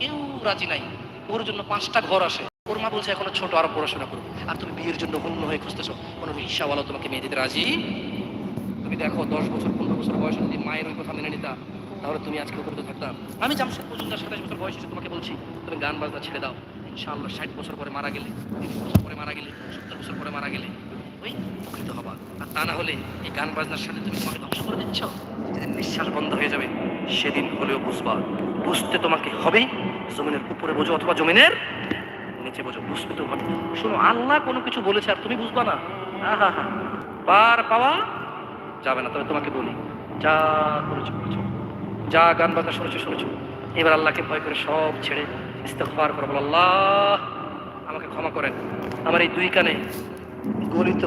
কেউ রাজি নাই। ওর জন্য পাঁচটা ঘর আসে ওর মা বলছে, এখনও ছোট, আরও পড়াশোনা করব। আর তুমি বিয়ের জন্য হন্য হয়ে খুঁজতেছো। কোনো রিক্সাওয়ালা তোমাকে মেয়ে দিতে রাজি? তুমি দেখো, দশ বছর, পনেরো বছর বয়সে যদি মায়ের ওই কথা মেনে নিতা, তাহলে তুমি আজকে উপরে থাকতাম। আমি জামশেদ পর্যন্ত সাতাশ বছর বয়সে তোমাকে বলছি, তুমি গান বাজনা ছেড়ে দাও। ইনশাআল্লাহ ষাট বছর পরে মারা গেলে, তিরিশ বছর পরে মারা গেলে, সত্তর বছর পরে মারা গেলে, ওই উপকৃত হবা। আর তা না হলে এই গান বাজনার সাথে তুমি তোমাকে ধ্বংস করে দিচ্ছ। যেদিন নিঃশ্বাস বন্ধ হয়ে যাবে, সেদিন হলেও বুঝবা, বুঝতে তোমাকে হবেই জমিনের উপরে বোঝো অথবা জমিনের নিচে বোঝো বুঝতে তো শোনো, আল্লাহ কোনো কিছু বলেছে আর তুমি বুঝবা না। হা পার পাওয়া যাবে না, তবে তোমাকে বলি, যা করেছ করেছ। যা গান বাজনা শুনেছো শুনেছো। এবার আল্লাহকে ভয় করে সব ছেড়ে ইস্তেগফার করো, বলো, আল্লাহ, আমাকে ক্ষমা করেন। আমার এই দুই কানে গলিত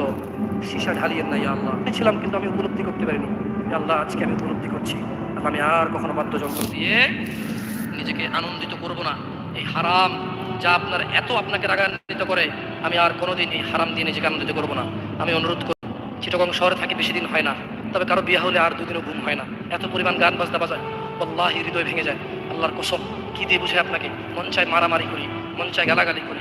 সীসা ঢালিয়েন না, ইয়া আল্লাহ। ছিলাম কিন্তু আমি উপলব্ধি করতে পারিনি। আল্লাহ, আজকে আমি উপলব্ধি করছি। আমি আর কখনো বাদ্যযন্ত্র দিয়ে নিজেকে আনন্দিত করব না। এই হারাম যা আপনার এত আপনাকে রাগান্বিত করে, আমি আর কোনোদিন এই হারাম দিয়ে নিজেকে আনন্দিত করব না। আমি অনুরোধ করব চিটগং শহরে থাকি বেশি দিন হয় না, তবে কারও বিয়ে হলে আর দুদিনও ঘুম হয় না। এত পরিমাণ গান বাজনা বাজায় আল্লাহ হৃদয় ভেঙে যায়। আল্লাহর কসম, কী দিয়ে বুঝে আপনাকে? মন চায় মারামারি করি, মন চায় গালাগালি করি।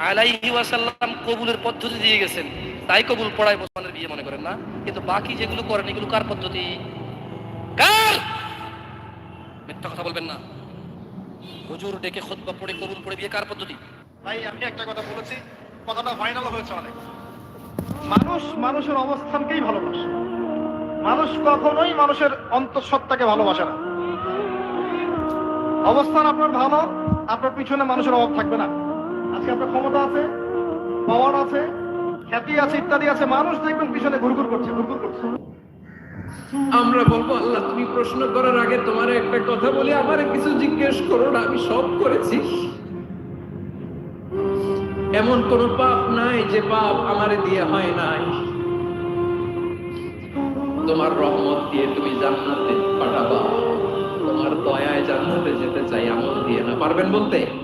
আলাইহি ওয়াসাল্লাম কবুলের পদ্ধতি দিয়ে গেছেন। তাই কবুল পড়ায় মুসলমানের বিয়ে মনে করেন না। কিন্তু বাকি যেগুলো করেন, এগুলো কার পদ্ধতি? কার? মিথ্যা কথা বলবেন না। হুজুর ডেকে খুতবা পড়ে, কবুল পড়ে, বিয়ে কার পদ্ধতি? ভাই, আমি একটা কথা বলেছি, কথাটা ফাইনাল হয়েছে অনেক। মানুষ মানুষের অবস্থানকেই ভালোবাসে। মানুষ কখনোই মানুষের অন্তঃসত্ত্বাকে ভালোবাসে না। অবস্থান আপনার ভালো, আপনার পিছনে মানুষের অভাব থাকবে না। আজকে আপনার ক্ষমতা আছে পাওয়ার আছে, খ্যাতি আছে, ইত্যাদি আছে, মানুষ দেখবেন পিছনে ঘুরঘুর করছে ঘুরঘুর করছে। আমরা বলব, আল্লাহ, তুমি প্রশ্ন করার আগে তোমার একটা কথা বলি, আমার কিছু জিজ্ঞেস করো না, আমি সব করেছি। এমন কোন পাপ নাই যে পাপ আমারে দিয়ে হয় নাই। তোমার রহমত দিয়ে তুমি জান্নাতে পাঠাবা। তোমার দয়ায় জান্নাতে যেতে চাই, আমল দিয়ে না, পারবেন বলতে?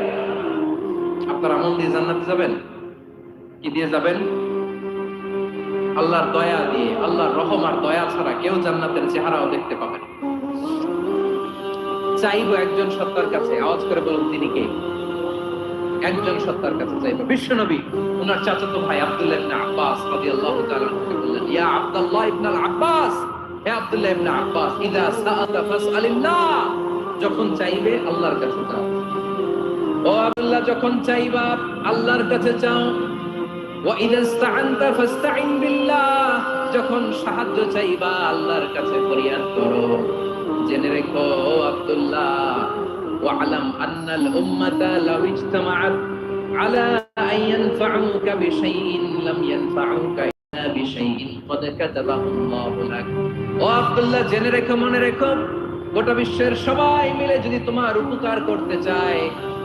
আপনার আমল দিয়ে জান্নাতে যাবেন? কি দিয়ে যাবেন? আল্লাহর দয়া দিয়ে, আল্লাহর রহম আর দয়া ছাড়া কেউ জান্নাতের চেহারাও দেখতে পাবে চাইব একজন সত্তার কাছে, আওয়াজ করে বলুন, তিনি কে? একজন সত্তার কাছে চাইব। বিশ্ব নবী ওনার চাচাতো ভাই আব্দুল্লাহ ইবনে আব্বাস রাদিয়াল্লাহু তাআলা বললেন, ইয়া আব্দুল্লাহ ইবনে আব্বাস, হে আব্দুল্লাহ ইবনে আব্বাস, ইদা সাআতা ফাসআলিল্লাহ। যখন চাইবে, আল্লাহর কাছে যাও। ও আব্দুল্লাহ যখন চাইবা আল্লাহর কাছে চাও وَإِذَا اسْتَعَنْتَ فَاسْتَعِنْ بِاللَّهِ যখন সাহায্য চাইবা আল্লাহর কাছে ফরিয়াদ করো জেনে রেখো ও আব্দুল্লাহ وَاعْلَمْ أَنَّ الْأُمَّةَ لَوْ اجْتَمَعَتْ عَلَى أَنْ يَنْفَعُوكَ بِشَيْءٍ لَمْ يَنْفَعُوكَ إِلَّا بِشَيْءٍ قَدْ كَتَبَهُ اللَّهُ لَكَ ও আব্দুল্লাহ জেনে রেখো মনে রেখো গোটা বিশ্বের সবাই মিলে যদি তোমার উপকার করতে চায়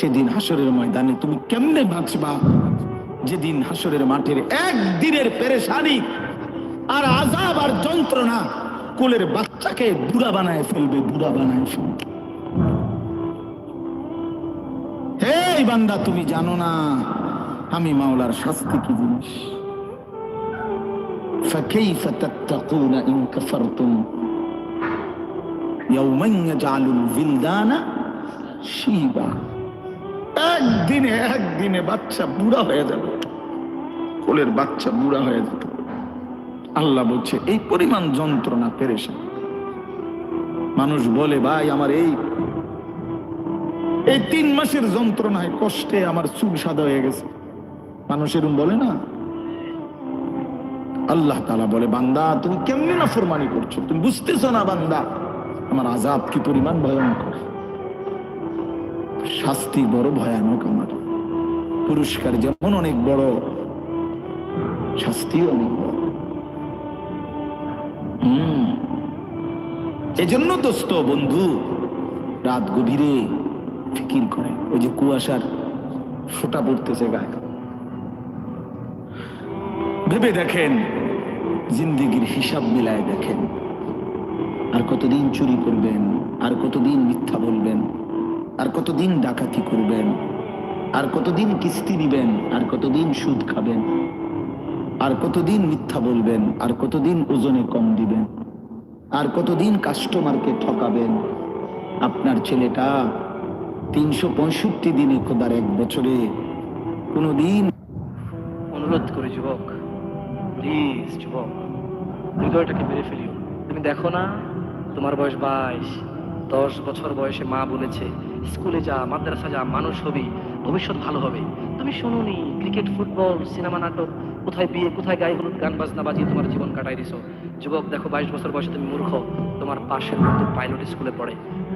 সেদিন হাসরের ময়দানে তুমি কেমনে বাঁচবা যেদিন হাসরের মাঠের একদিনের পেরেশানি আর আজাব আর যন্ত্রণা কোলের বাচ্চাকে বুড়া বানায় ফেলবে বুড়া বানায় ফেলবে এই বান্দা তুমি জানো না আমি মাওলার শাস্তি কি জিনিস فكيف تتقون إن كفرتم يوما يجعل الولدان শিবা একদিনে একদিনে বাচ্চা বুড়া হয়ে যাবে। কোলের বাচ্চা বুড়া হয়ে যাবে। আল্লাহ বলছে, এই পরিমাণ যন্ত্রণা পেরেছে মানুষ বলে, ভাই, আমার এই এই তিন মাসের যন্ত্রণায় কষ্টে আমার চুল সাদা হয়ে গেছে। মানুষ এরম বলে না। আল্লাহ তালা বলে, বান্দা, তুমি কেমনি না ফরমানি করছ? তুমি বুঝতেছো না, বান্দা? আমার আজাব কি পরিমাণ ভয়ঙ্কর? শাস্তি বড় ভয়ানক আমার। পুরস্কার যেমন অনেক বড় শাস্তি অনেক বড়। হম। এজন্য দোস্ত বন্ধু, রাত গভীরে ফিকির করে। ওই যে কুয়াশার ফোটা পড়তেছে গায়ে। ভেবে দেখেন, জিন্দিগির হিসাব মিলায় দেখেন। আর কতদিন চুরি করবেন, আর কতদিন মিথ্যা বলবেন। আর কতদিন ডাকাতি করবেন? আর কতদিন কিস্তি দিবেন? আর কতদিন সুদ খাবেন? আর কতদিন মিথ্যা বলবেন? আর কতদিন ওজনে কম দিবেন? আর কতদিন কাস্টমারকে ঠকাবেন? আপনার ছেলেটা তিনশো পঁয়ষট্টি দিনে খোদার এক বছরে কোনোদিন অনুরোধ করি যুবক প্লিজ যুবক, হৃদয়টাকে মেরে ফেলিও। তুমি দেখো না, তোমার বয়স বাইশ, দশ বছর বয়সে মা বলেছে স্কুলে যা, মাদ্রাসা যা, মানুষ হবি, ভবিষ্যৎ ভালো হবে। তুমি শুনুনি, ক্রিকেট, ফুটবল, সিনেমা, নাটক, কোথায় বিয়ে, কোথায় গায়ে হলুদ, গান, বাজনা বাজিয়ে তোমার জীবন কাটাই দিছো। যুবক, দেখো, বাইশ বছর বয়সে তুমি মূর্খ, তোমার পাশের মধ্যে পাইলট স্কুলে পড়ে।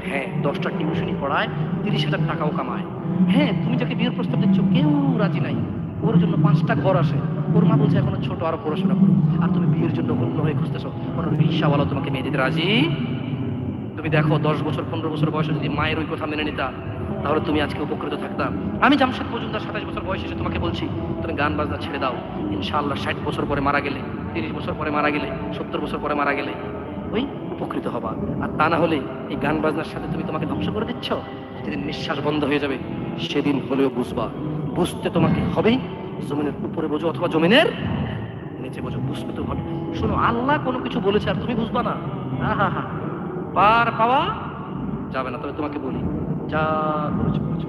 হ্যাঁ দশটা টিউশনি পড়ায়, তিরিশ হাজার টাকাও কামায়। হ্যাঁ তুমি যাকে বিয়ের প্রস্তাব দিচ্ছ, কেউ রাজি নাই। ওর জন্য পাঁচটা ঘর আসে ওর মা বলছে, এখনও ছোট, আরও পড়াশোনা করো। আর তুমি বিয়ের জন্য অন্য হয়ে খুঁজতেছো। কোনো রিক্সাওয়ালা তোমাকে মেয়ে দিতে রাজি? তুমি দেখো, দশ বছর, পনেরো বছর বয়সে যদি মায়ের ওই কথা মেনে নিতা, তাহলে তুমি আজকে উপকৃত থাকতাম। আমি জামশেদ মজুমদার সাতাশ বছর বয়সে এসে তোমাকে বলছি, তুমি গান বাজনা ছেড়ে দাও। ইনশাআল্লাহ ষাট বছর পরে মারা গেলে, তিরিশ বছর পরে মারা গেলে, সত্তর বছর পরে মারা গেলে, ওই উপকৃত হবা। আর তা না হলে এই গান বাজনার সাথে তুমি তোমাকে ধ্বংস করে দিচ্ছ? যেদিন নিঃশ্বাস বন্ধ হয়ে যাবে, সেদিন হলেও বুঝবা। বুঝতে তোমাকে হবেই জমিনের উপরে বোঝো অথবা জমিনের নিচে বোঝো। বুঝতে তো হবে। শোনো, আল্লাহ কোনো কিছু বলেছে আর তুমি বুঝবা না। হা হা পার পাওয়া যাবে না তবে তোমাকে বলি যা করেছ করেছ।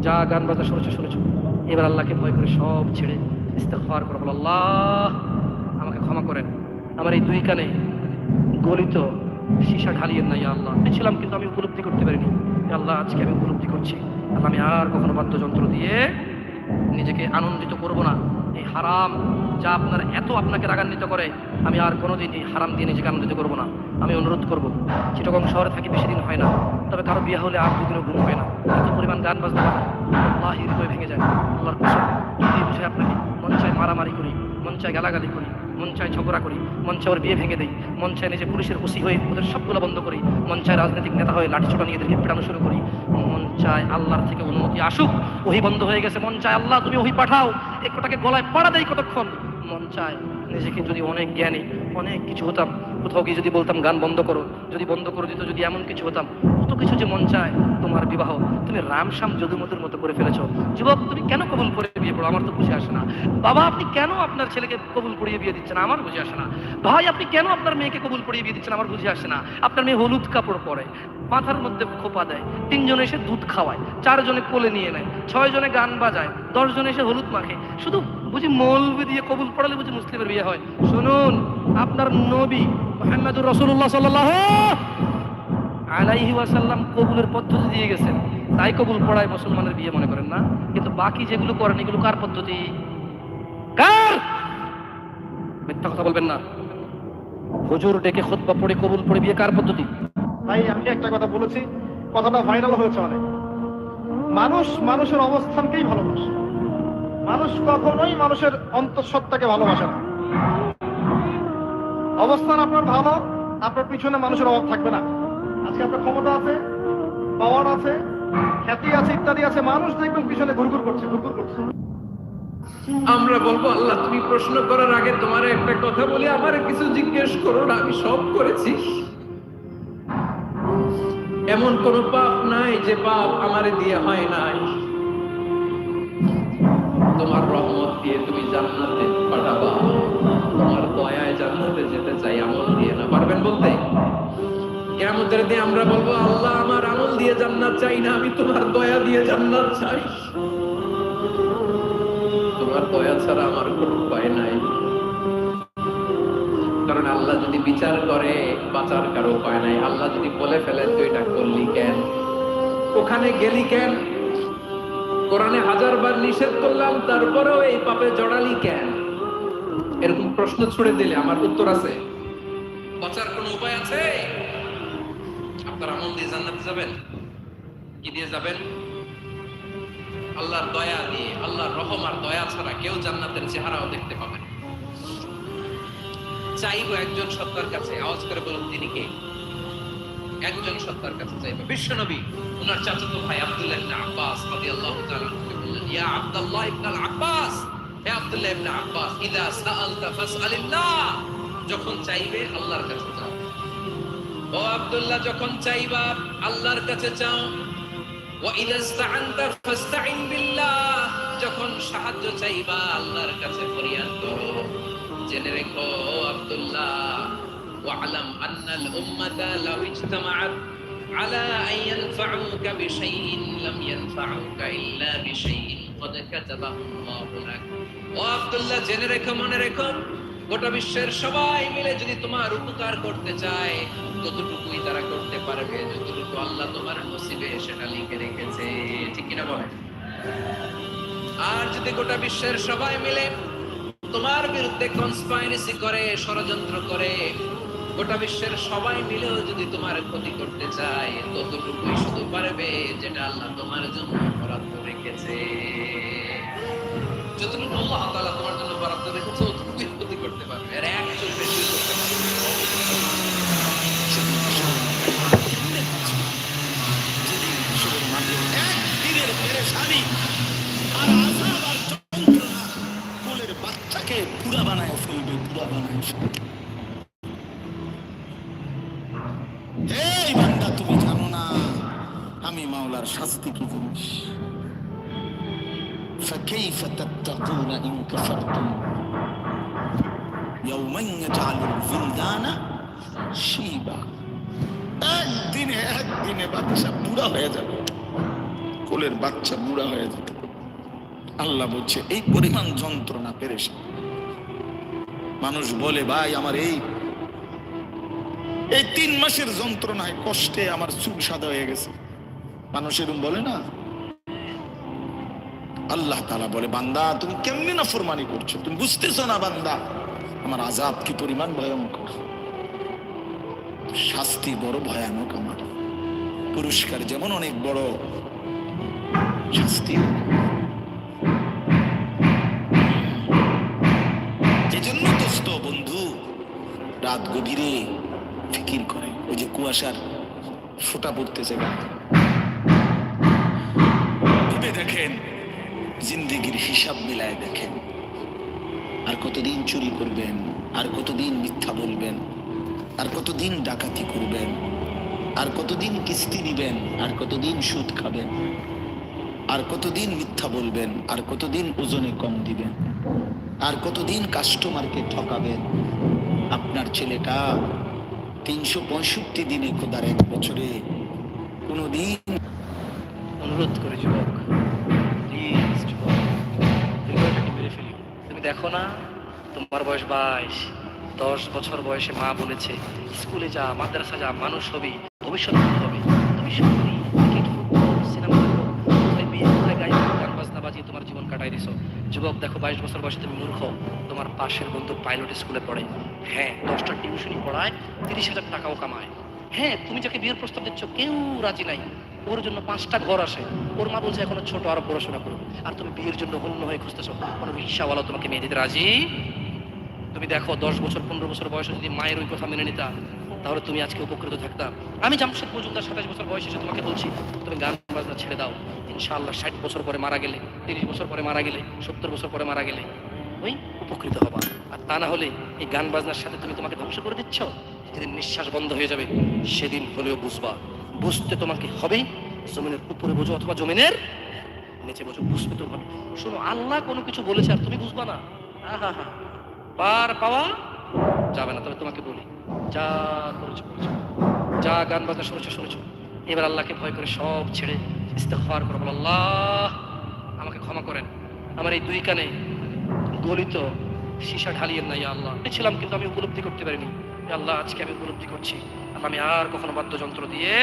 যা গান বাজনা শুনেছো শুনেছো। এবার আল্লাহকে ভয় করে সব ছেড়ে ইস্তেগফার করো। বলো, আল্লাহ আমাকে ক্ষমা করেন। আমার এই দুই কানে গলিত সীসা ঢালিয়েন না ইয়া আল্লাহ। ছিলাম কিন্তু আমি উপলব্ধি করতে পারিনি। আল্লাহ আজকে আমি উপলব্ধি করছি। আমি আর কখনো বাদ্যযন্ত্র দিয়ে নিজেকে আনন্দিত করব না। এই হারাম যা আপনার এত আপনাকে রাগান্বিত করে, আমি আর কোনোদিন এই হারাম দিয়ে নিজেকে আনন্দিত করব না। আমি অনুরোধ করব, চিটগং শহরে থাকি বেশি দিন হয় না, তবে কারও বিয়ে হলে আর দুদিনও ঘুম হয় না। এত পরিমাণ গান বাজনা হয় আল্লাহ হৃদয় ভেঙে যায়, আল্লাহর বুঝে আপনাকে, মন চায় মারামারি করি, মন চায় গালাগালি করি মন চায় ঝগড়া করি, মন চায় ওর বিয়ে ভেঙে দেই, মন চায় নিজে পুলিশের ওসি হয়ে ওদের সবগুলো বন্ধ করি, মন চায় রাজনৈতিক নেতা হয়ে লাঠি ছোটা নিয়ে এদেরকে পেটানো শুরু করি, মন চায় আল্লাহর থেকে অনুমতি আসুক, ওহি বন্ধ হয়ে গেছে, মন চায় আল্লাহ তুমি ওহি পাঠাও একটাকে গলায় পাড়া দেয় কতক্ষণ? মন চায়, নিজেকে যদি অনেক জ্ঞানী, অনেক কিছু হতাম, কোথাও গিয়ে যদি বলতাম, গান বন্ধ করো যদি বন্ধ করে দিত, যদি এমন কিছু হতাম, কত কিছু যে মন চায় তোমার বিবাহ। তুমি রামশ্যাম যদুমধুর মতো করে ফেলেছো। যুবক, তুমি কেন কবুল করে বিয়ে পড়ো আমার তো বুঝে আসে না। বাবা, আপনি কেন আপনার ছেলেকে কবুল করিয়ে বিয়ে দিচ্ছেন? আমার বুঝে আসে না। ভাই, আপনি কেন আপনার মেয়েকে কবুল করিয়ে বিয়ে দিচ্ছেন? আমার বুঝে আসে না। আপনার মেয়ে হলুদ কাপড় পরে। মাথার মধ্যে খোপা দেয়, তিনজনে এসে দুধ খাওয়ায়, চারজনে কোলে নিয়ে নেয় ছয় জনে গান বাজায় দশ জনে এসে হলুদ মাখে। শুধু বুঝি মৌলবি দিয়ে কবুল পড়ালে বুঝি মুসলিমের বিয়ে হয়। শুনুন, আপনার নবী মোহাম্মদুর রসুল্লাহ সাল্লাহ আলাইহি ওয়াসাল্লাম কবুলের পদ্ধতি দিয়ে গেছেন। তাই কবুল পড়ায় মুসলমানের বিয়ে মনে করেন না। কিন্তু বাকি যেগুলো করেন, এগুলো কার পদ্ধতি? কার? মিথ্যা কথা বলবেন না। হুজুর ডেকে খুতবা পড়ে কবুল পড়ে বিয়ে কার পদ্ধতি? তাই আমি একটা কথা বলেছি, কথাটা ভাইরাল হয়েছে অনেক। মানুষ মানুষের অবস্থানকেই ভালোবাসে। মানুষ কখনোই মানুষের অন্তঃসত্ত্বাকে ভালোবাসে না। অবস্থান আপনার ভালো, আপনার পিছনে মানুষের অভাব থাকবে না। আজকে আপনার ক্ষমতা আছে পাওয়ার আছে, খ্যাতি আছে, ইত্যাদি আছে, মানুষ দেখবেন পিছনে ঘুরঘুর করছে ঘুরঘুর করছে। আমরা বলব, আল্লাহ, তুমি প্রশ্ন করার আগে তোমার একটা কথা বলি, আমার কিছু জিজ্ঞেস করো না, আমি সব করেছি। এমন কোন পাপ নাই যে পাপ আমারে দিয়ে হয় নাই। তোমার রহমত দিয়ে তুমি জান্নাতে পাঠাবা। তোমার দয়ায় জান্নাতে যেতে চাই, আমল দিয়ে না। পারবেন বলতে? কেমতের দিয়ে আমরা বলব, আল্লাহ আমার আমল দিয়ে জান্নাত চাই না, আমি তোমার দয়া দিয়ে জান্নাত চাই। তোমার দয়া ছাড়া আমার কোনো উপায় নাই। আল্লাহ যদি বিচার করে, বাঁচার কারও উপায় নাই। আল্লাহ যদি বলে ফেলে, তুই এটা করলি কেন? ওখানে গেলি কেন? কোরআনে হাজার বার নিষেধ করলাম, তারপরেও এই পাপে জড়ালি কেন? এরকম প্রশ্ন ছুড়ে দিলে আমার উত্তর আছে। বাঁচার কোনো উপায় আছে? আপনার আমল দিয়ে জান্নাতে যাবেন? কি দিয়ে যাবেন? আল্লাহর দয়া দিয়ে, আল্লাহর রহম আর দয়া ছাড়া কেউ জান্নাতের চেহারাও দেখতে পাবে। চাইব একজন সত্তার কাছে। আওয়াজ করে বলুন, তিনি কে? একজন সত্তার কাছে চাইব। বিশ্বনবী ওনার চাচাতো ভাই আব্দুল্লাহ ইবনে আব্বাস রাদিয়াল্লাহু তাআলা বললেন, ইয়া আব্দুল্লাহ ইবনে আব্বাস, হে আব্দুল্লাহ ইবনে আব্বাস, ইদা সাআলতা ফাসআলিল্লাহ। যখন চাইবে, আল্লাহর কাছে ও আব্দুল্লাহ, যখন চাইবা, আল্লাহর কাছে চাও ওয়া ইদা বিল্লাহ। যখন সাহায্য চাইবা, আল্লাহর কাছে ফরিয়াদ করো। জেনে রেখো। আব্দুল্লাহ وَاعْلَمْ أَنَّ الْأُمَّةَ لَوْ اجْتَمَعَتْ على أن ينفعوك بشيء لم ينفعوك إلا بشيء قد كتبه الله لك ও আব্দুল্লাহ জেনে রেখো মনে রেখো গোটা বিশ্বের সবাই মিলে যদি তোমার উপকার করতে চায় ততটুকুই তারা করতে পারবে যতটুকু আল্লাহ তোমার নসিবে সেটা লিখে রেখেছে ঠিক কিনা বলে আর যদি গোটা বিশ্বের সবাই মিলে তোমার বিরুদ্ধে কনস্পাইরেসি করে, ষড়যন্ত্র করে, গোটা বিশ্বের সবাই মিলেও যদি তোমার ক্ষতি করতে চায়, ততটুকুই শুধু পারবে যেটা আল্লাহ তোমার জন্য বরাদ্দ রেখেছে। যতটুকু আল্লাহ তোমার জন্য বরাদ্দ রেখেছে আমি মাওলার শাস্তি কি জিনিস فكيف تتقون إن كفرتم يوما يجعل الولدان شيبا একদিনে একদিনে বাচ্চা বুড়া হয়ে যাবে কোলের বাচ্চা বুড়া হয়ে যাবে আল্লাহ বলছে এই পরিমাণ যন্ত্রণা পেরেছে মানুষ বলে ভাই আমার এই এই তিন মাসের যন্ত্রণায় কষ্টে আমার চুল সাদা হয়ে গেছে মানুষ এরকম বলে না? আল্লাহ তালা বলে, বান্দা, তুমি কেমনি না ফরমানি করছ? তুমি বুঝতেছো না, বান্দা? আমার আজাব কি পরিমাণ ভয়ঙ্কর? শাস্তি বড় ভয়ানক আমার। পুরস্কার যেমন অনেক বড়, শাস্তি। এজন্য দোস্ত, বন্ধু, রাত গভীরে ফিকির করে। ওই যে কুয়াশার ফোঁটা পড়তেছে গা। ভেবে দেখেন, জিন্দিগির হিসাব মিলায় দেখেন। আর কতদিন চুরি করবেন, আর কতদিন মিথ্যা বলবেন, আর কতদিন ডাকাতি করবেন, আর কতদিন কিস্তি নিবেন আর কতদিন সুদ খাবেন, আর কতদিন মিথ্যা বলবেন, আর কতদিন ওজনে কম দিবেন, আর কতদিন কাস্টমারকে ঠকাবেন। আপনার ছেলেটা তিনশো পঁয়ষট্টি দিনে খোদার এক বছরে কোনোদিন অনুরোধ করে, যুবক। প্লিজ যুবক মেরে ফেলি তুমি দেখো না, তোমার বয়স বাইশ। দশ বছর বয়সে মা বলেছে, স্কুলে যা, মাদ্রাসা যা, মানুষ হবি, ভবিষ্যৎ হবে। তুমি ফুটবল সিনেমা দেখো, কোথায় বিয়ে, কোথায় বাজনা বাজিয়ে তোমার জীবন কাটাই দিছো? যুবক, দেখো বাইশ বছর বয়সে তুমি মূর্খ। তোমার পাশের বন্ধু পাইলট স্কুলে পড়ে। হ্যাঁ দশটা টিউশনই পড়ায়, তিরিশ হাজার টাকাও কামায়। হ্যাঁ তুমি যাকে বিয়ের প্রস্তাব দিচ্ছ, কেউ রাজি নাই। ওর জন্য পাঁচটা ঘর আসে ওর মা বলছে, এখনও ছোট, আরও পড়াশোনা করো। আর তুমি বিয়ের জন্য হন্য হয়ে খুঁজতেছো। কোনো রিক্সাওয়ালা তোমাকে মেয়ে দিতে রাজি? তুমি দেখো, দশ বছর, পনেরো বছর বয়সে যদি মায়ের ওই কথা মেনে নিতা, তাহলে তুমি আজকে উপকৃত থাকতাম আমি জামশেদ মজুমদার সাতাশ বছর বয়সে এসে তোমাকে বলছি, তুমি গান বাজনা ছেড়ে দাও। ইনশাআল্লাহ ষাট বছর পরে মারা গেলে, তিরিশ বছর পরে মারা গেলে, সত্তর বছর পরে মারা গেলে, ওই উপকৃত হবা। আর তা না হলে এই গান বাজনার সাথে তুমি তোমাকে ধ্বংস করে দিচ্ছ? যেদিন নিঃশ্বাস বন্ধ হয়ে যাবে, সেদিন হলেও বুঝবা। বুঝতে তোমাকে হবেই। জমিনের উপরে বোঝো অথবা জমিনের নিচে বোঝো বুঝবে তো হবে। শোনো আল্লাহ কোনো কিছু বলেছে আর তুমি বুঝবা না। আহা হা পার পাওয়া যাবে না তবে তোমাকে বলি যা করেছ করেছ। যা গান বাজনা শুনেছো শুনেছো। এবার আল্লাহকে ভয় করে সব ছেড়ে ইস্তেফার করো। বলো, আল্লাহ আমাকে ক্ষমা করেন। আমার এই দুই কানে গলিত সীসা ঢালিয়েন না ইয়া আল্লাহ। ছিলাম কিন্তু আমি উপলব্ধি করতে পারিনি। আল্লাহ আজকে আমি উপলব্ধি করছি। আমি আর কখনো বাদ্যযন্ত্র দিয়ে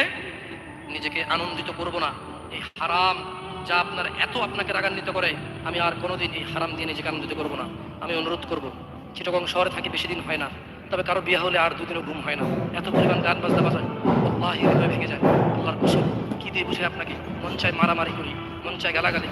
নিজেকে আনন্দিত করব না। এই হারাম যা আপনার এত আপনাকে রাগান্বিত করে, আমি আর কোনোদিন এই হারাম দিয়ে নিজেকে আনন্দিত করব না। আমি অনুরোধ করব, চিটগং শহরে থাকি বেশি দিন হয় না, তবে কারও বিয়ে হলে আর দুদিনও ঘুম হয় না। এত পরিমাণ গান বাজনা বাজায় আল্লাহ হৃদয় ভেঙে যায়, আল্লাহর কুসুম, কি দিয়ে বুঝে আপনাকে? মন চায় মারামারি করি। মন চায় গালাগালি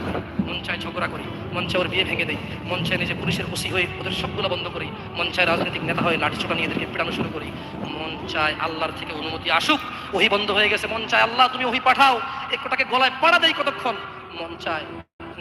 মন চায় ঝগড়া করি, মন চায় ওর বিয়ে ভেঙে দেয় মন চায় নিজে পুলিশের ওসি হয়ে ওদের সবগুলো বন্ধ করি, মন চায় রাজনৈতিক নেতা হয়ে লাঠি ছোটা নিয়ে এদেরকে পেটানো শুরু করি, মন চায় আল্লাহর থেকে অনুমতি আসুক, ওহি বন্ধ হয়ে গেছে, মন চায় আল্লাহ তুমি ওহি পাঠাও একটাকে গলায় পাড়া দেয় কতক্ষণ, মন চায়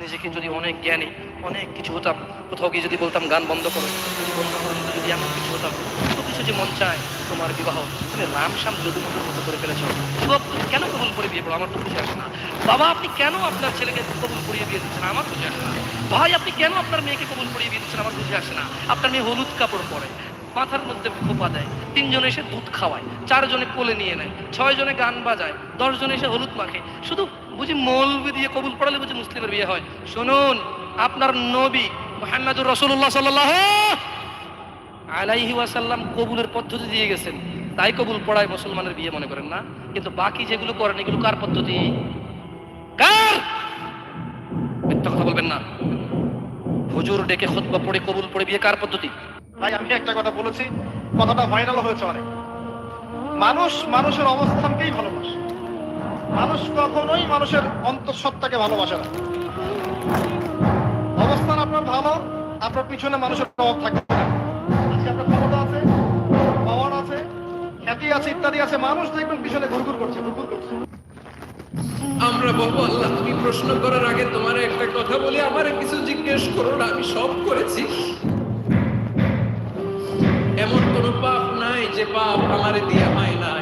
নিজেকে যদি অনেক জ্ঞানী, অনেক কিছু হতাম, কোথাও গিয়ে যদি বলতাম, গান বন্ধ করো, যদি বন্ধ করো, যদি এমন কিছু হতাম কত কিছু যে মন চায় তোমার বিবাহ, তুমি রাম শ্যাম যদুমুখের মতো করে ফেলেছো। যুবক কেন কবুল করে বিয়ে করো? আমার তো বুঝে আসে না। বাবা, আপনি কেন আপনার ছেলেকে কবুল করিয়ে বিয়ে দিচ্ছেন? আমার বুঝে আসে না। ভাই, আপনি কেন আপনার মেয়েকে কবুল করিয়ে বিয়ে দিচ্ছেন? আমার বুঝে আসে না। আপনার মেয়ে হলুদ কাপড় পরে, মাথার মধ্যে খোপা দেয়, তিনজনে এসে দুধ খাওয়ায়, চারজনে কোলে নিয়ে নেয় ছয় জনে গান বাজায় দশ জনে এসে হলুদ মাখে। শুধু বুঝি মৌলবি দিয়ে কবুল পড়ালে বুঝি মুসলিমের বিয়ে হয়। শুনুন, আপনার নবী মোহাম্মদুর রসুল্লাহ সাল্লাহ আলাইহি ওয়াসাল্লাম কবুলের পদ্ধতি দিয়ে গেছেন। তাই কবুল পড়ায় মুসলমানের বিয়ে মনে করেন না। কিন্তু বাকি যেগুলো করেন, এগুলো কার পদ্ধতি? কার? মিথ্যা কথা বলবেন না। হুজুর ডেকে খুতবা পড়ে কবুল পড়ে বিয়ে কার পদ্ধতি? ভাই, আমি একটা কথা বলেছি, কথাটা ভাইরাল হয়েছে অনেক। মানুষ মানুষের অবস্থানকেই ভালোবাসে। মানুষ কখনোই মানুষের অন্তঃসত্ত্বাকে ভালোবাসে না। অবস্থান আপনার ভালো, আপনার পিছনে মানুষের প্রভাব করছে। আমরা বলব, আল্লাহ, তুমি প্রশ্ন করার আগে তোমার একটা কথা বলি, আমার কিছু জিজ্ঞেস করো না, আমি সব করেছি। এমন কোন পাপ নাই যে পাপ আমার দিয়া হয় নাই।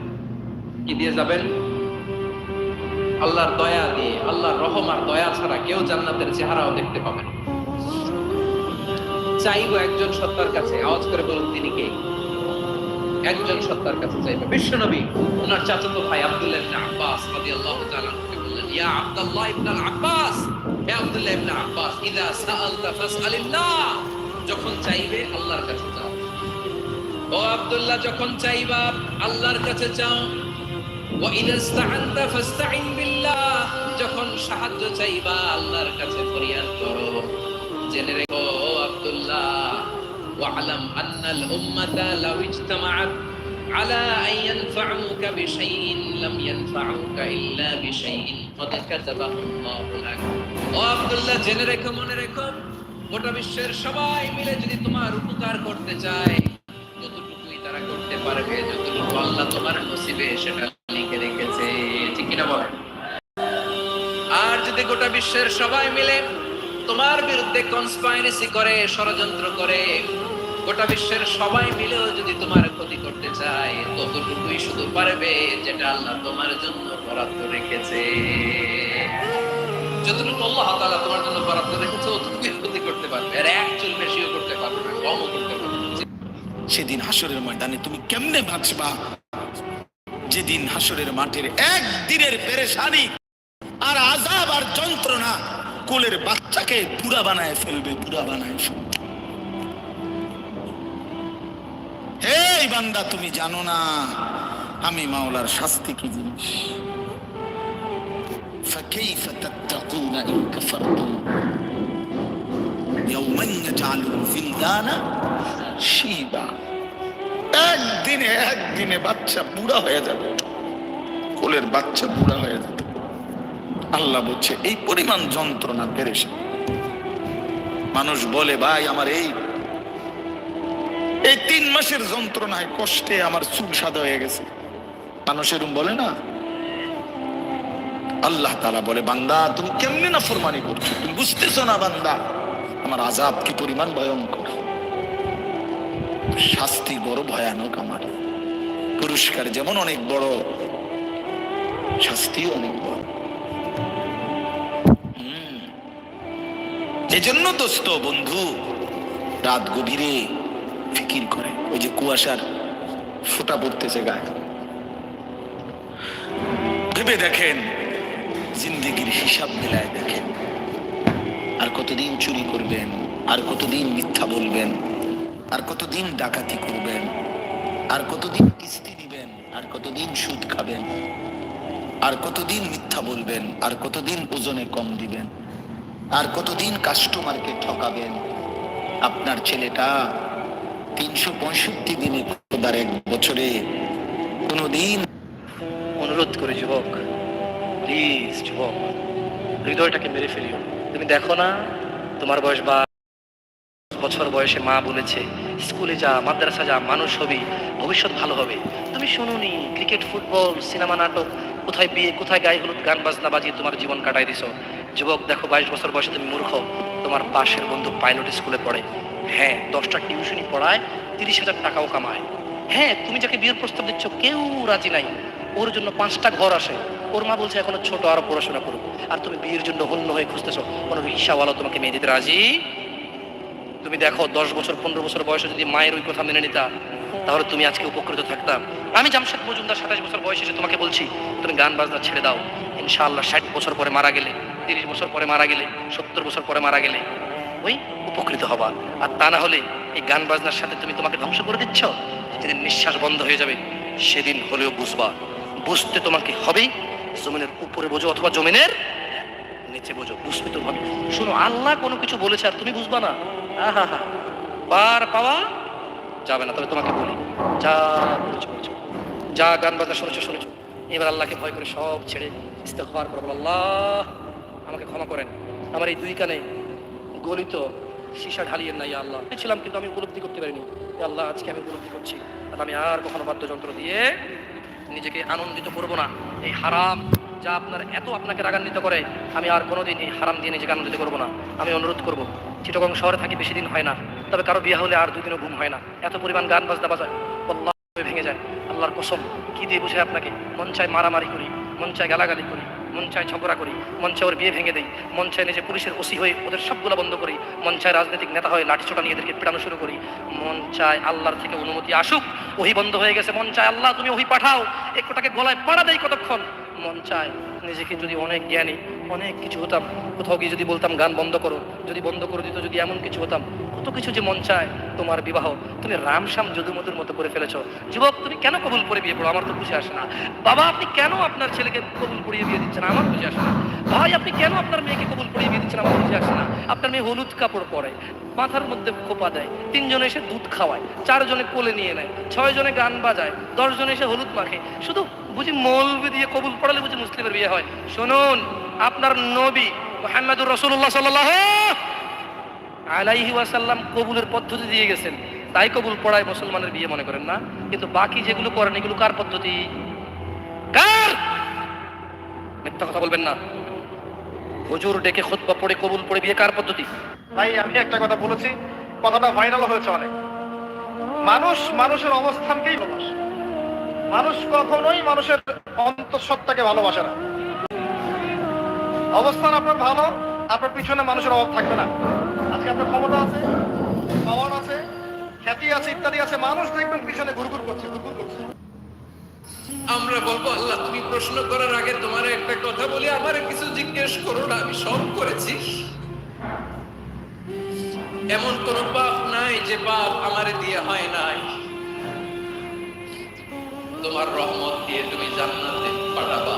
কি দিয়ে যাবেন? আল্লাহর দয়া দিয়ে, আল্লাহর রহম আর দয়া ছাড়া কেউ জান্নাতের চেহারাও দেখতে পাবে না। চাইব একজন সত্তার কাছে, আওয়াজ করে বলুন তিনি কে? একজন সত্তার কাছে চাইবে। বিশ্বনবী ওনার চাচাতো ভাই আব্দুল্লাহ তাআলা বললেন, ইয়া আব্দুল্লাহ ইবনে আব্বাস, হে আব্দুল্লাহ ইবনে আব্বাস ইদা সাআলতা ফাসআলিল্লাহ। যখন চাইবে আল্লাহর কাছে যাও। ও আব্দুল্লাহ, যখন চাইবা আল্লাহর কাছে চাও যখন সাহায্য চাইবা আল্লাহর কাছে ফরিয়াদ করো জেনে রেখো আব্দুল্লাহ واعلم أن الأمة لو اجتمعت على أن ينفعوك بشيء لم ينفعوك إلا بشيء قد كتبه الله لك ও আব্দুল্লাহ জেনে রেখো মনে রেখো গোটা বিশ্বের সবাই মিলে যদি তোমার উপকার করতে চায় যতটুকুই তারা করতে পারবে যতটুকু আল্লাহ তোমার নসিবে সেটা লিখে রেখেছে ঠিক কিনা বল আর যদি গোটা বিশ্বের সবাই মিলে তোমার বিরুদ্ধে কনস্পাইরেসি করে, ষড়যন্ত্র করে, গোটা বিশ্বের সবাই মিলেও যদি তোমার ক্ষতি করতে চায়, ততটুকুই শুধু পারবে যেটা আল্লাহ তোমার জন্য বরাদ্দ রেখেছে। যতটুকু আল্লাহ তাআলা তোমার জন্য বরাদ্দ রেখেছে, ততটুকুই ক্ষতি করতে পারবে। আর এক চুল বেশিও করতে পারবে না, কমও করতে পারবে সেদিন হাসরের ময়দানে তুমি কেমনে বাঁচবা? যেদিন হাসরের মাঠের একদিনের পেরেশানি আর আজাব আর যন্ত্রণা কোলের বাচ্চাকে বুড়া বানায় ফেলবে বুড়া বানায় ফেলবে এই বান্দা তুমি জানো না আমি মাওলার শাস্তি কি জিনিস فكيف تتقون إن كفرتم يوما يجعل الولدان شيبا একদিনে একদিনে বাচ্চা বুড়া হয়ে যাবে। কোলের বাচ্চা বুড়া হয়ে যাবে। আল্লাহ বলছে, এই পরিমাণ যন্ত্রণা পেরেছে মানুষ বলে, ভাই, আমার এই এই তিন মাসের যন্ত্রণায় কষ্টে আমার চুল সাদা হয়ে গেছে। মানুষ এরম বলে না। আল্লাহ তালা বলে, বান্দা, তুমি কেমনে না ফরমানি করছ? তুমি বুঝতেছো না, বান্দা? আমার আজাব কি পরিমাণ ভয়ঙ্কর। শাস্তি বড় ভয়ানক আমার। পুরস্কার, যেমন অনেক বড় শাস্তিও অনেক বড়। এজন্য দোস্ত বন্ধু রাত গভীরে ফিকির করে, ওই যে কুয়াশার ফোঁটা পড়তেছে গায়ে। ভেবে দেখেন, জিন্দিগির হিসাব মিলায় দেখেন, আর কতদিন চুরি করবেন, আর কতদিন মিথ্যা বলবেন, আর কতদিন ডাকাতি করবেন। আর কতদিন কিস্তি দিবেন, আর কতদিন সুদ খাবেন, আর কতদিন মিথ্যা বলবেন, আর কতদিন ওজনে কম দিবেন, আর কতদিন কাস্টমারকে ঠকাবেন। আপনার ছেলেটা তিনশো পঁয়ষট্টি দিনে এক বছরে কোনোদিন অনুরোধ করে, যুবক প্লিজ যুবক, হৃদয়টাকে মেরে ফেলিও। তুমি দেখো না, তোমার বয়স বা বছর বয়সে মা বলেছে স্কুলে যা, মাদ্রাসা যা, মানুষ হবি, ভবিষ্যৎ ভালো হবে। তুমি শোনোনি, ক্রিকেট, ফুটবল, সিনেমা, নাটক, কোথায় বিয়ে, কোথায় গায়ে হলুদ, গান, বাজনা বাজিয়ে তোমার জীবন কাটাই দিছো? যুবক, দেখো, বাইশ বছর বয়সে তুমি মূর্খ, তোমার পাশের বন্ধু পাইলট স্কুলে পড়ে। হ্যাঁ দশটা টিউশনি পড়ায়, তিরিশ হাজার টাকাও কামায়। হ্যাঁ তুমি যাকে বিয়ের প্রস্তাব দিচ্ছ, কেউ রাজি নাই। ওর জন্য পাঁচটা ঘর আসে ওর মা বলছে, এখনও ছোট, আরও পড়াশোনা করুক। আর তুমি বিয়ের জন্য হন্য হয়ে খুঁজতেছো। কোনো রিক্সাওয়ালা তোমাকে মেয়ে দিতে রাজি? তুমি দেখো দশ বছর, পনেরো বছর বয়সে যদি মায়ের ওই কথা মেনে নিতা, তাহলে তুমি আজকে উপকৃত থাকতাম। আমি জামশেদ মজুমদার সাতাশ বছর বয়সে এসে তোমাকে বলছি, তুমি গান বাজনা ছেড়ে দাও। ইনশাআল্লাহ ষাট বছর পরে মারা গেলে, তিরিশ বছর পরে মারা গেলে, সত্তর বছর পরে মারা গেলে, ওই উপকৃত হবা। আর তা না হলে এই গান বাজনার সাথে তুমি তোমাকে ধ্বংস করে দিচ্ছ? যেদিন নিঃশ্বাস বন্ধ হয়ে যাবে, সেদিন হলেও বুঝবা। বুঝতে তোমাকে হবেই, জমিনের উপরে বোঝো অথবা জমিনের নিচে বোঝো। বুঝবে তো শোনো, আল্লাহ কোনো কিছু বলেছে আর তুমি বুঝবা না। বার পাওয়া যাবে না, তবে তোমাকে বলি, যা যা গান বাজনা শুনেছো শুনেছো। এবার আল্লাহকে ভয় করে সব ছেড়ে ইস্তেগফার করব আল্লাহ, আমাকে ক্ষমা করেন। আমার এই দুই কানে গলিত সীসা ঢালিয়েন না, ইয়া আল্লাহ। ছিলাম কিন্তু আমি উপলব্ধি করতে পারিনি। আল্লাহ, আজকে আমি উপলব্ধি করছি। আমি আর কখনো বাদ্যযন্ত্র দিয়ে নিজেকে আনন্দিত করব না। এই হারাম যা আপনার এত আপনাকে রাগান্বিত করে, আমি আর কোনোদিন এই হারাম দিয়ে নিজেকে আনন্দিত করব না। আমি অনুরোধ করব, চিটগং শহরে থাকি বেশি দিন হয় না, তবে কারও বিয়ে হলে আর দুদিনও ঘুম হয় না। এত পরিমাণ গান বাজনা বাজায় আল্লাহ ভেঙে যায়, আল্লাহর কসম, কী দিয়ে বুঝে আপনাকে? মন চায় মারামারি করি, মন চায় গালাগালি করি, মন চায় ঝগড়া করি, মন চায় ওর বিয়ে ভেঙে দেই, মন চায় নিজে পুলিশের ওসি হয়ে ওদের সবগুলো বন্ধ করি, মন চায় রাজনৈতিক নেতা হয়ে লাঠিচোটা নিয়ে এদেরকে পেটানো শুরু করি, মন চায় আল্লাহর থেকে অনুমতি আসুক, ওহি বন্ধ হয়ে গেছে, মন চায় আল্লাহ তুমি ওহি পাঠাও একটাকে গলায় পাড়া দেয় কতক্ষণ? মন চায়। নিজেকে যদি অনেক জ্ঞানী, অনেক কিছু হতাম, কোথাও গিয়ে যদি বলতাম, গান বন্ধ করো। যদি বন্ধ করে দিত, যদি এমন কিছু হতাম, কত কিছু যে মন চায় তোমার বিবাহ। তুমি রামশ্যাম যদুমধুর মতো করে ফেলেছ। যুবক, তুমি কেন কবুল করে বিয়ে পড়ো আমার তো বুঝে আসে না। বাবা, আপনি কেন আপনার ছেলেকে কবুল পড়িয়ে বিয়ে দিচ্ছেন? আমার বুঝে আসে না। ভাই, আপনি কেন আপনার মেয়েকে কবুল পড়িয়ে বিয়ে দিচ্ছেন? আমার বুঝে আসে না। আপনার মেয়ে হলুদ কাপড় পরে, মাথার মধ্যে খোপা দেয়, তিনজনে এসে দুধ খাওয়ায়, চারজনে কোলে নিয়ে নেয় ছয় জনে গান বাজায় দশ জনে এসে হলুদ মাখে। শুধু বুঝি মৌলবি দিয়ে কবুল পড়ালে বুঝি মুসলিমের বিয়ে হয়? শুনুন, আপনার নবী মোহাম্মদুর রসুল্লাহ সাল্লাহ আলাইহি ওয়াসাল্লাম কবুলের পদ্ধতি দিয়ে গেছেন। তাই কবুল পড়ায় মুসলমানের বিয়ে মনে করেন না। কিন্তু বাকি যেগুলো করেন, এগুলো কার পদ্ধতি? কার? মিথ্যা কথা বলবেন না। হুজুর ডেকে পড়ে, কবুল পড়ে, বিয়ে কার পদ্ধতি? ভাই, আমি একটা কথা বলেছি, কথাটা ভাইরাল হয়েছে অনেক। মানুষ মানুষের অবস্থানকেই মানুষ কখনোই মানুষের অন্তঃসত্ত্বাকে ভালোবাসে না। অবস্থান আপনার ভালো, আপনার পিছনে মানুষের অভাব থাকবে না। আজকে আপনার ক্ষমতা আছে, পাওয়ার আছে, খ্যাতি আছে, ইত্যাদি আছে, মানুষ দেখবেন পিছনে ঘুরঘুর করছে ঘুরঘুর করছে। আমরা বলব, আল্লাহ, তুমি প্রশ্ন করার আগে তোমার একটা কথা বলি, আমার কিছু জিজ্ঞেস করো না, আমি সব করেছি। এমন কোন পাপ নাই যে পাপ আমারে দিয়ে হয় নাই। তোমার রহমত দিয়ে তুমি জান্নাতে পাঠাবা।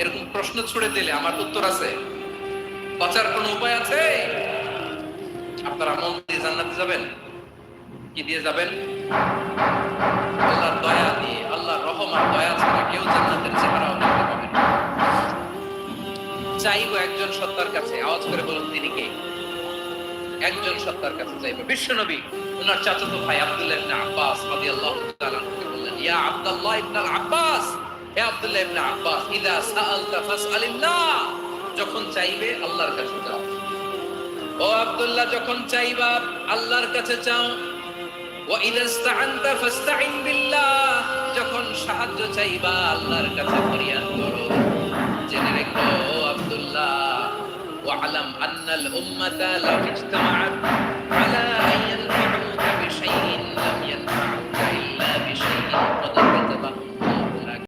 এরকম প্রশ্ন ছুড়ে দিলে আমার উত্তর আছে। বাঁচার কোনো উপায় আছে? আপনারা আমল দিয়ে জান্নাতে যাবেন? কি দিয়ে যাবেন? দয়া দিয়ে, আল্লাহর রহম আর দয়া ছাড়া কেউ জান্নাতের দেখতে পাবে না। চাইব একজন সত্তার কাছে, আওয়াজ করে বলুন তিনি কে? একজন সত্তার কাছে চাইব। বিশ্বনবী ওনার চাচাতো ভাই আব্দুল্লাহ আব্বাস বললেন, ইয়া আব্দুল্লাহ আব্বাস হে আল্লাহর কাছে ও আব্দুল্লাহ ও আব্দুল্লাহ واعلم ان الامه لو